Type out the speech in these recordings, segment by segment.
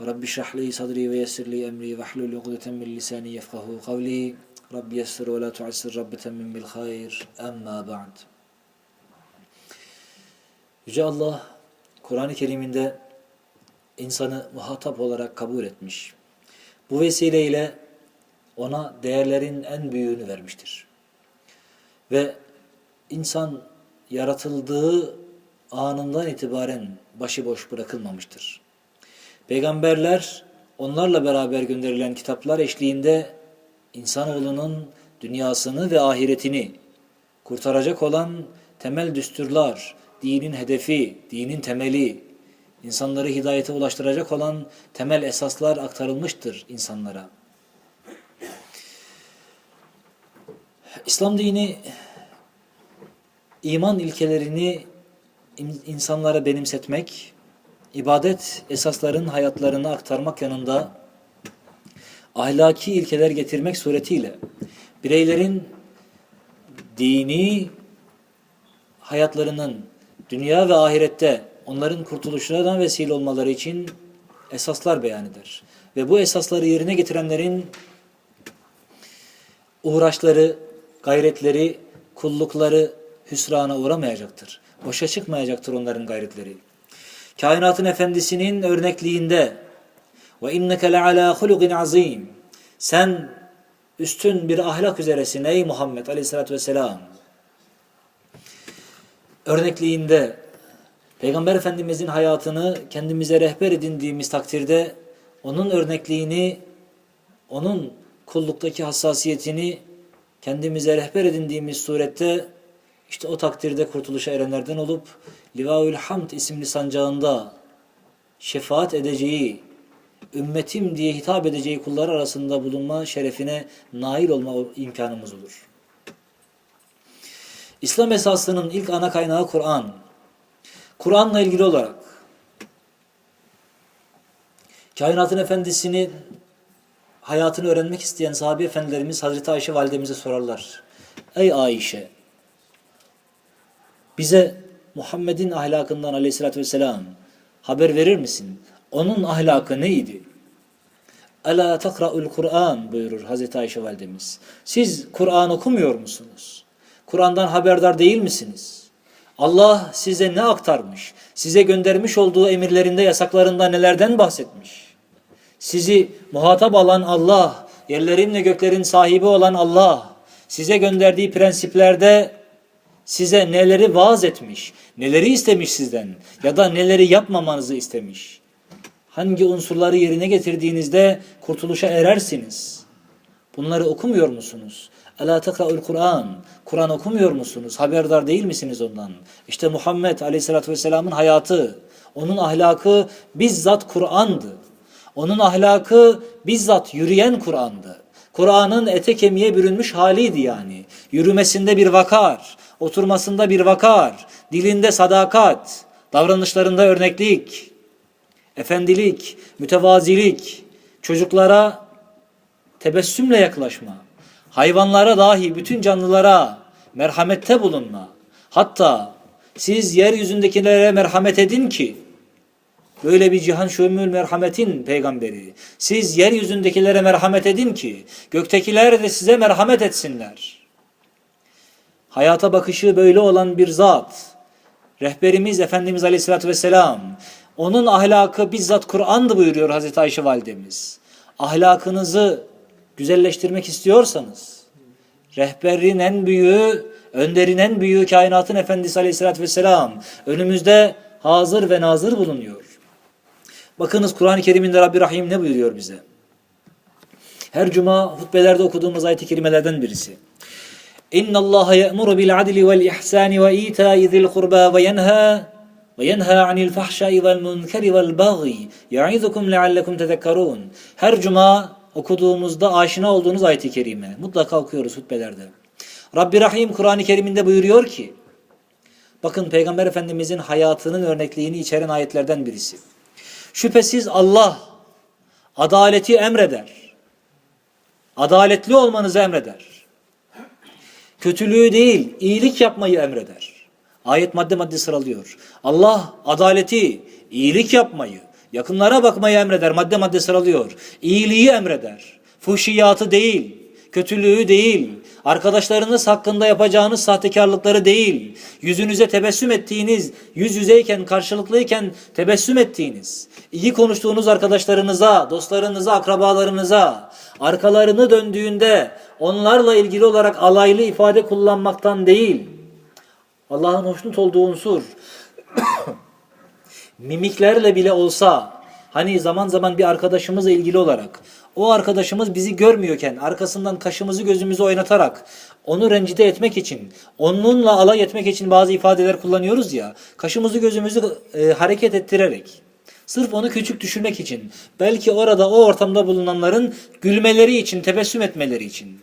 Rabbi şrah li sadri ve yessir li emri ve hlul ukdeten min lisani yefkahu kavli. Rabbi yessir ve la tuassir Rabbi temmin bil hayr. Emma ba'd. Yüce Allah Kur'an-ı Kerim'inde insanı muhatap olarak kabul etmiş. Bu vesileyle ona değerlerin en büyüğünü vermiştir. Ve insan yaratıldığı anından itibaren başıboş bırakılmamıştır. Peygamberler onlarla beraber gönderilen kitaplar eşliğinde insanoğlunun dünyasını ve ahiretini kurtaracak olan temel düsturlar, dinin hedefi, dinin temeli, insanları hidayete ulaştıracak olan temel esaslar aktarılmıştır insanlara. İslam dini iman ilkelerini insanlara benimsetmek, ibadet esasların hayatlarına aktarmak yanında ahlaki ilkeler getirmek suretiyle bireylerin dini hayatlarının dünya ve ahirette onların kurtuluşlardan vesile olmaları için esaslar beyan eder. Ve bu esasları yerine getirenlerin uğraşları, gayretleri, kullukları hüsrana uğramayacaktır. Boşa çıkmayacaktır onların gayretleri. Kainatın efendisinin örnekliğinde ve inneke leala hulugin azim. Sen üstün bir ahlak üzeresin ey Muhammed Aleyhisselatü Vesselam. Örnekliğinde Peygamber Efendimizin hayatını kendimize rehber edindiğimiz takdirde onun örnekliğini, onun kulluktaki hassasiyetini kendimize rehber edindiğimiz surette işte o takdirde kurtuluşa erenlerden olup Livaül Hamd isimli sancağında şefaat edeceği, ümmetim diye hitap edeceği kullar arasında bulunma şerefine nail olma imkanımız olur. İslam esasının ilk ana kaynağı Kur'an. Kur'an'la ilgili olarak kainatın efendisini hayatını öğrenmek isteyen sahabe efendilerimiz Hazreti Ayşe validemize sorarlar. Ey Ayşe bize Muhammed'in ahlakından aleyhissalatü vesselam haber verir misin? Onun ahlakı neydi? Ela takra'ul Kur'an buyurur Hazreti Ayşe validemiz. Siz Kur'an okumuyor musunuz? Kur'an'dan haberdar değil misiniz? Allah size ne aktarmış? Size göndermiş olduğu emirlerinde, yasaklarında nelerden bahsetmiş? Sizi muhatap alan Allah, yerlerin ve göklerin sahibi olan Allah, size gönderdiği prensiplerde size neleri vaaz etmiş, neleri istemiş sizden ya da neleri yapmamanızı istemiş. Hangi unsurları yerine getirdiğinizde kurtuluşa erersiniz. Bunları okumuyor musunuz? Ela tekra'ul Kur'an. Kur'an okumuyor musunuz? Haberdar değil misiniz ondan? İşte Muhammed Aleyhisselatü Vesselam'ın hayatı, onun ahlakı bizzat Kur'an'dı. Onun ahlakı bizzat yürüyen Kur'an'dı. Kur'an'ın ete kemiğe bürünmüş haliydi yani. Yürümesinde bir vakar, oturmasında bir vakar, dilinde sadakat, davranışlarında örneklik, efendilik, mütevazilik, çocuklara tebessümle yaklaşma, hayvanlara dahi bütün canlılara merhamette bulunma. Hatta siz yeryüzündekilere merhamet edin ki Böyle bir cihan şömül merhametin peygamberi. Siz yeryüzündekilere merhamet edin ki göktekiler de size merhamet etsinler. Hayata bakışı böyle olan bir zat. Rehberimiz Efendimiz Aleyhisselatü Vesselam. Onun ahlakı bizzat Kur'an'dı buyuruyor Hazreti Ayşe validemiz. Ahlakınızı güzelleştirmek istiyorsanız rehberin en büyüğü, önderin en büyüğü kainatın efendisi Aleyhisselatü Vesselam önümüzde hazır ve nazır bulunuyor. Bakınız Kur'an-ı Kerim'inde Rabbi Rahim ne buyuruyor bize? Her cuma hutbelerde okuduğumuz ayet-i kerimelerden birisi. İnna Allah ya'muru bil adli vel ihsani ve ita'i zil kurba ve yenha ve yenha anil fahşai vel munkeri vel baghi ya'izukum leallekum tezekkarun. Her cuma okuduğumuzda aşina olduğunuz ayet-i kerime. Mutlaka okuyoruz hutbelerde. Rabbi Rahim Kur'an-ı Kerim'inde buyuruyor ki bakın Peygamber Efendimizin hayatının örnekliğini içeren ayetlerden birisi. Şüphesiz Allah adaleti emreder. Adaletli olmanızı emreder. Kötülüğü değil, iyilik yapmayı emreder. Ayet madde madde sıralıyor. Allah adaleti, iyilik yapmayı, Yakınlara bakmayı emreder. Madde madde sıralıyor. İyiliği emreder. Fuhşiyatı değil. Kötülüğü değil. Arkadaşlarınız hakkında yapacağınız sahtekarlıkları değil. Yüzünüze tebessüm ettiğiniz, yüz yüzeyken, karşılıklıyken tebessüm ettiğiniz, iyi konuştuğunuz arkadaşlarınıza, dostlarınıza, akrabalarınıza, arkalarını döndüğünde onlarla ilgili olarak alaylı ifade kullanmaktan değil. Allah'ın hoşnut olduğu unsur mimiklerle bile olsa hani zaman zaman bir arkadaşımızla ilgili olarak o arkadaşımız bizi görmüyorken arkasından kaşımızı gözümüzü oynatarak onu rencide etmek için onunla alay etmek için bazı ifadeler kullanıyoruz ya kaşımızı gözümüzü e, hareket ettirerek sırf onu küçük düşürmek için belki orada o ortamda bulunanların gülmeleri için tebessüm etmeleri için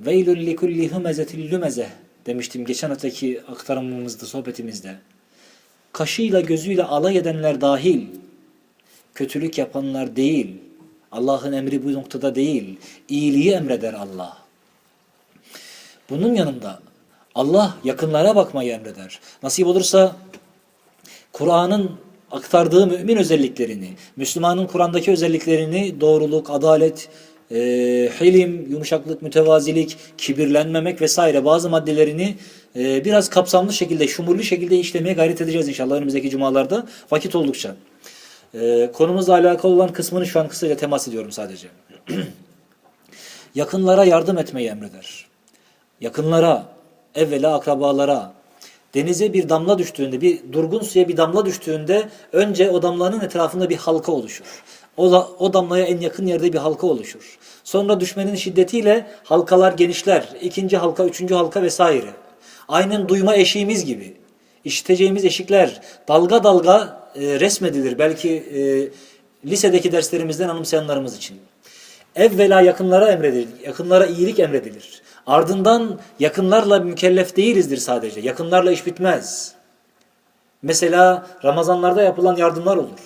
Veylül likulli humezetil lümeze demiştim geçen haftaki aktarımımızda, sohbetimizde. Kaşıyla gözüyle alay edenler dahil, kötülük yapanlar değil. Allah'ın emri bu noktada değil. İyiliği emreder Allah. Bunun yanında Allah yakınlara bakmayı emreder. Nasip olursa Kur'an'ın aktardığı mümin özelliklerini, Müslümanın Kur'an'daki özelliklerini doğruluk, adalet, e, hilim, yumuşaklık, mütevazilik, kibirlenmemek vesaire bazı maddelerini e, biraz kapsamlı şekilde, şumurlu şekilde işlemeye gayret edeceğiz inşallah önümüzdeki cumalarda vakit oldukça. E, konumuzla alakalı olan kısmını şu an kısaca temas ediyorum sadece. Yakınlara yardım etmeyi emreder. Yakınlara, evvela akrabalara, denize bir damla düştüğünde, bir durgun suya bir damla düştüğünde önce o damlanın etrafında bir halka oluşur. O, da, o damlaya en yakın yerde bir halka oluşur. Sonra düşmenin şiddetiyle halkalar genişler. İkinci halka, üçüncü halka vesaire. Aynen duyma eşiğimiz gibi. İşiteceğimiz eşikler dalga dalga e, resmedilir. Belki e, lisedeki derslerimizden anımsayanlarımız için. Evvela yakınlara emredilir. Yakınlara iyilik emredilir. Ardından yakınlarla mükellef değilizdir sadece. Yakınlarla iş bitmez. Mesela Ramazanlarda yapılan yardımlar olur.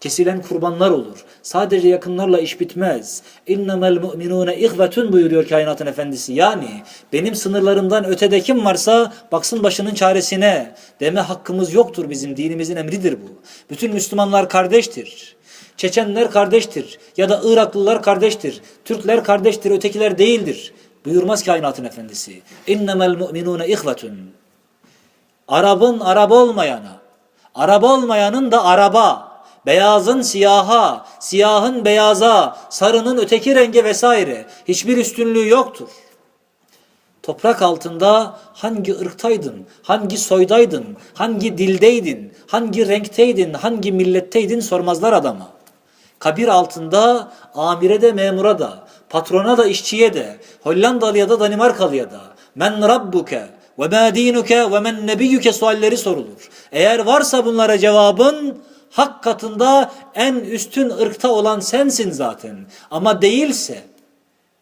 Kesilen kurbanlar olur. Sadece yakınlarla iş bitmez. İnnemel mu'minune ihvetun buyuruyor kainatın efendisi. Yani benim sınırlarımdan ötede kim varsa baksın başının çaresine deme hakkımız yoktur bizim dinimizin emridir bu. Bütün Müslümanlar kardeştir. Çeçenler kardeştir ya da Iraklılar kardeştir. Türkler kardeştir, ötekiler değildir. Buyurmaz kainatın efendisi. İnnemel mu'minune ihvetun. Arabın araba olmayana, araba olmayanın da araba, beyazın siyaha, siyahın beyaza, sarının öteki renge vesaire hiçbir üstünlüğü yoktur. Toprak altında hangi ırktaydın, hangi soydaydın, hangi dildeydin, hangi renkteydin, hangi milletteydin sormazlar adama. Kabir altında amire de memura da, patrona da işçiye de, Hollandalıya da Danimarkalıya da, men rabbuke ve ma dinuke ve men nebiyyuke sualleri sorulur. Eğer varsa bunlara cevabın hak katında en üstün ırkta olan sensin zaten. Ama değilse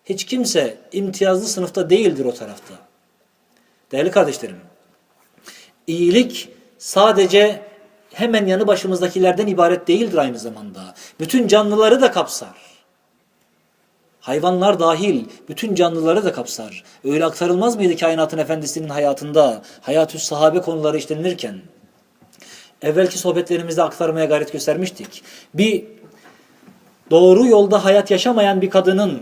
hiç kimse imtiyazlı sınıfta değildir o tarafta. Değerli kardeşlerim, iyilik sadece hemen yanı başımızdakilerden ibaret değildir aynı zamanda. Bütün canlıları da kapsar. Hayvanlar dahil bütün canlıları da kapsar. Öyle aktarılmaz mıydı kainatın efendisinin hayatında hayatü sahabe konuları işlenirken? Evvelki sohbetlerimizde aktarmaya gayret göstermiştik. Bir doğru yolda hayat yaşamayan bir kadının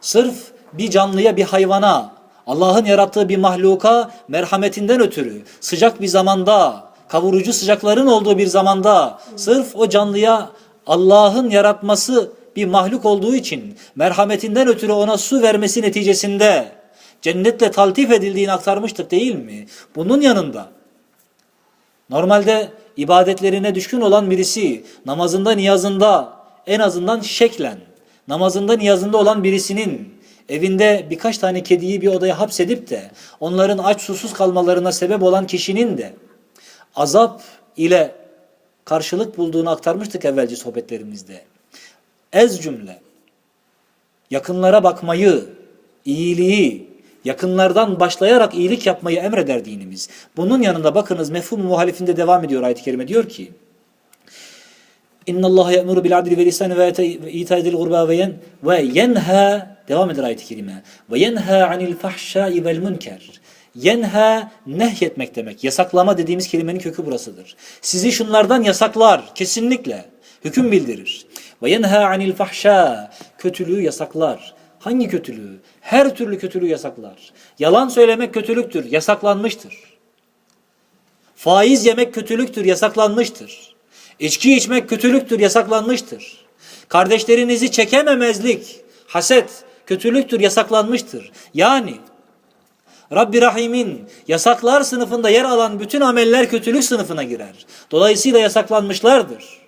sırf bir canlıya, bir hayvana, Allah'ın yarattığı bir mahluka merhametinden ötürü sıcak bir zamanda, kavurucu sıcakların olduğu bir zamanda sırf o canlıya Allah'ın yaratması bir mahluk olduğu için merhametinden ötürü ona su vermesi neticesinde cennetle taltif edildiğini aktarmıştık değil mi? Bunun yanında normalde ibadetlerine düşkün olan birisi namazında niyazında en azından şeklen namazında niyazında olan birisinin evinde birkaç tane kediyi bir odaya hapsedip de onların aç susuz kalmalarına sebep olan kişinin de azap ile karşılık bulduğunu aktarmıştık evvelce sohbetlerimizde. Ez cümle yakınlara bakmayı, iyiliği, yakınlardan başlayarak iyilik yapmayı emreder dinimiz. Bunun yanında bakınız mefhum muhalifinde devam ediyor ayet-i kerime diyor ki İnna Allah ya'muru bil adli ve ihsani ve ita'i zil gurba devam eder ayet-i kerime. Ve yenha anil fahşai vel münker. Yenha nehyetmek demek. Yasaklama dediğimiz kelimenin kökü burasıdır. Sizi şunlardan yasaklar kesinlikle. Hüküm bildirir. Ve yenha anil fahşa. Kötülüğü yasaklar. Hangi kötülüğü? Her türlü kötülüğü yasaklar. Yalan söylemek kötülüktür, yasaklanmıştır. Faiz yemek kötülüktür, yasaklanmıştır. İçki içmek kötülüktür, yasaklanmıştır. Kardeşlerinizi çekememezlik, haset kötülüktür, yasaklanmıştır. Yani Rabbi Rahim'in yasaklar sınıfında yer alan bütün ameller kötülük sınıfına girer. Dolayısıyla yasaklanmışlardır.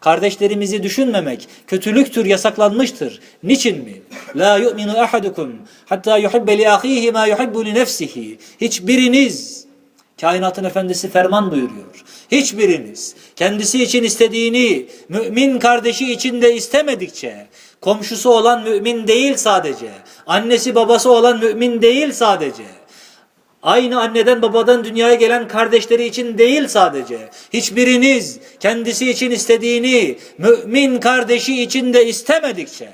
Kardeşlerimizi düşünmemek kötülüktür, yasaklanmıştır. Niçin mi? La yu'minu ahadukum hatta yuhibbe li ahihi ma yuhibbu li nefsihi. Hiçbiriniz Kainatın efendisi ferman buyuruyor. Hiçbiriniz kendisi için istediğini mümin kardeşi için de istemedikçe komşusu olan mümin değil sadece. Annesi babası olan mümin değil sadece. Aynı anneden babadan dünyaya gelen kardeşleri için değil sadece. Hiçbiriniz kendisi için istediğini mümin kardeşi için de istemedikçe.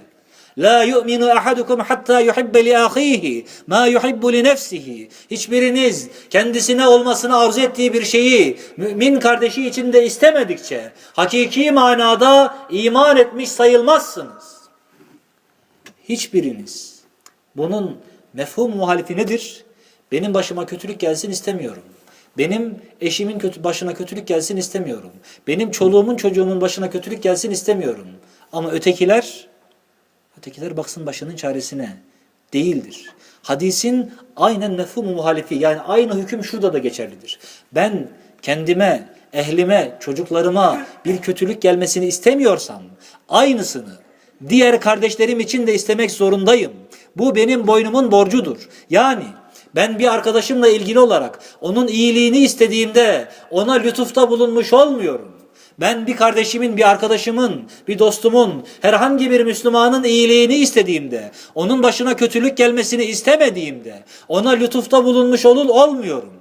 La yu'minu ahadukum hatta yuhibbe li ahihi ma yuhibbu li nefsihi. Hiçbiriniz kendisine olmasını arzu ettiği bir şeyi mümin kardeşi için de istemedikçe hakiki manada iman etmiş sayılmazsınız. Hiçbiriniz bunun mefhum muhalifi nedir? Benim başıma kötülük gelsin istemiyorum. Benim eşimin kötü başına kötülük gelsin istemiyorum. Benim çoluğumun çocuğumun başına kötülük gelsin istemiyorum. Ama ötekiler ötekiler baksın başının çaresine değildir. Hadisin aynen mefhumu muhalifi yani aynı hüküm şurada da geçerlidir. Ben kendime, ehlime, çocuklarıma bir kötülük gelmesini istemiyorsam aynısını diğer kardeşlerim için de istemek zorundayım. Bu benim boynumun borcudur. Yani ben bir arkadaşımla ilgili olarak onun iyiliğini istediğimde ona lütufta bulunmuş olmuyorum. Ben bir kardeşimin, bir arkadaşımın, bir dostumun, herhangi bir Müslümanın iyiliğini istediğimde, onun başına kötülük gelmesini istemediğimde, ona lütufta bulunmuş olul olmuyorum.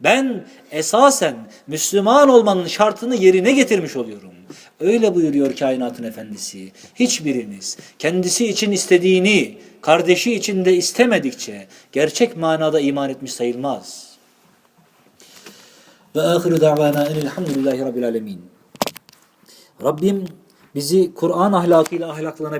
Ben esasen Müslüman olmanın şartını yerine getirmiş oluyorum. Öyle buyuruyor kainatın efendisi. Hiçbiriniz kendisi için istediğini kardeşi için de istemedikçe gerçek manada iman etmiş sayılmaz. Ve ahiru da'vana enelhamdülillahi rabbil alemin. Rabbim bizi Kur'an ahlakıyla ahlaklanabilmesi